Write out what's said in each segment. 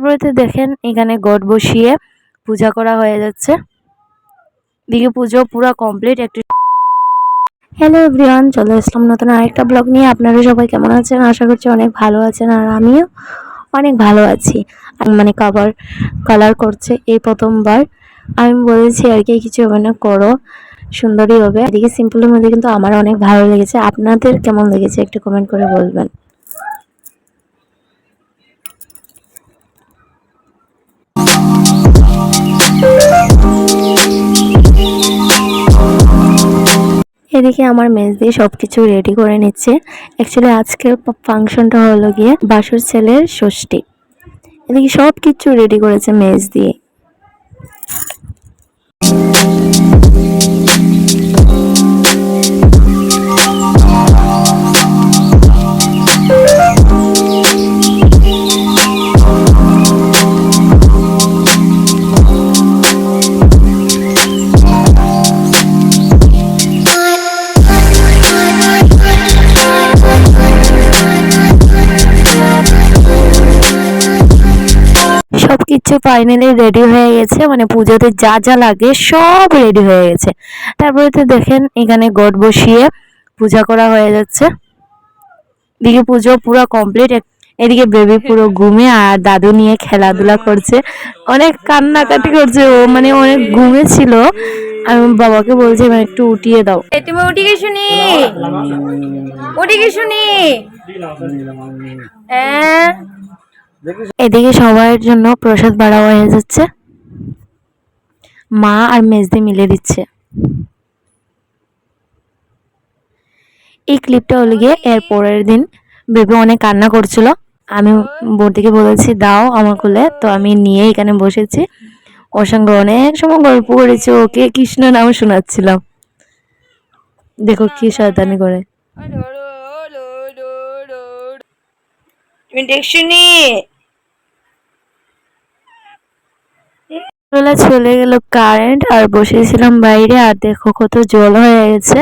তারপরে তো দেখেন, এখানে গড বসিয়ে পূজা করা হয়ে যাচ্ছে। দিকে পুজো পুরো কমপ্লিট একটি হ্যালো এভরিওয়ান চলে আসলাম নতুন আরেকটা ব্লগ নিয়ে। আপনারা সবাই কেমন আছেন? আশা করছি অনেক ভালো আছেন আর আমিও অনেক ভালো আছি। মানে কাভার কালার করছে এই প্রথমবার। আমি বলেছি আর কি, কিছু হবে না, করো। সুন্দরই হবে। এদিকে সিম্পলের মধ্যে কিন্তু আমার অনেক ভালো লেগেছে। আপনাদের কেমন লেগেছে একটু কমেন্ট করে বলবেন। এদিকে আমার মেজ দিয়ে সব কিছু রেডি করে নিচ্ছে। অ্যাকচুয়ালি আজকের ফাংশনটা হলো গিয়ে বাসুর ছেলের ষষ্ঠী। এদিকে সব কিছু রেডি করেছে মেজ দিয়ে। সব কিছু ফাইনালি রেডি হয়ে গেছে। মানে পুজোতে যা যা লাগে সব রেডি হয়ে গেছে। তারপরে তো দেখেন এখানে গড বসিয়ে পূজা করা হয়ে যাচ্ছে। এদিকে পুজো পুরো কমপ্লিট এদিকে বেবি পুরো ঘুমে আর দাদু নিয়ে খেলাধুলা করছে। অনেক কান্নাকাটি করছে ও মানে অনেক ঘুমে ছিল আমি বাবাকে বলছি এবার একটু উঠিয়ে দাও। তুমি উঠি গে শুনি। উঠি গে শুনি। হ্যাঁ। এদিকে সবার জন্য প্রসাদ বাড়া হয়ে যাচ্ছে। মা আর মেজদি মিলে দিচ্ছে। এই ক্লিপটা হলো গিয়ে এর পরের দিন। বেবি অনেক কান্না করছিল। আমি বৌদিকে বলেছি, দাও আমার কোলে। তো আমি নিয়ে এখানে বসেছি। ওর সঙ্গে অনেক সময় গল্প করেছি। ওকে কৃষ্ণ নাম শোনাচ্ছিলাম। দেখো কি শয়তানি করে। তুমি বেলা চলে গেল কারেন্ট আর বসেছিলাম বাইরে আর দেখো কত জল হয়ে গেছে।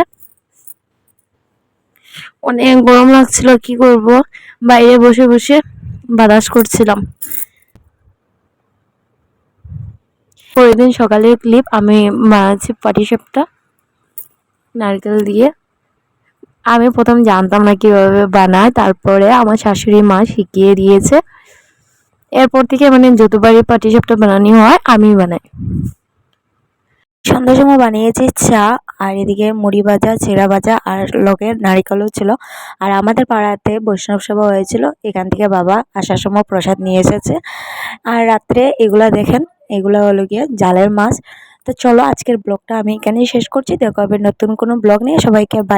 অনেক গরম লাগছিল, কি করব? বাইরে বসে বসে বাতাস করছিলাম। পরের দিন সকালের ক্লিপ আমি বানাচ্ছি পাটিসাপটা নারকেল দিয়ে। আমি প্রথম জানতাম না কীভাবে বানায়, তারপরে আমার শাশুড়ি মা শিখিয়ে দিয়েছে। এরপর থেকে মানে যতবারই পাটিসাপটা বানানি হয় আমি বানাই। সন্ধ্যার সময় বানিয়েছি চা, আর এদিকে মুড়ি ভাজা, চেরা ভাজা, আর লগের নারিকেলও ছিল। আর আমাদের পাড়াতে বৈষ্ণব সভা হয়েছিল, এখান থেকে বাবা আসার সময় প্রসাদ নিয়ে এসেছে। আর রাত্রে এগুলা দেখেন, এগুলো হলো গিয়ে জালের মাছ। তো চলো আজকের ব্লগটা আমি এখানেই শেষ করছি, দেখা হবে নতুন কোনো ব্লগ নিয়ে, সবাইকে বাই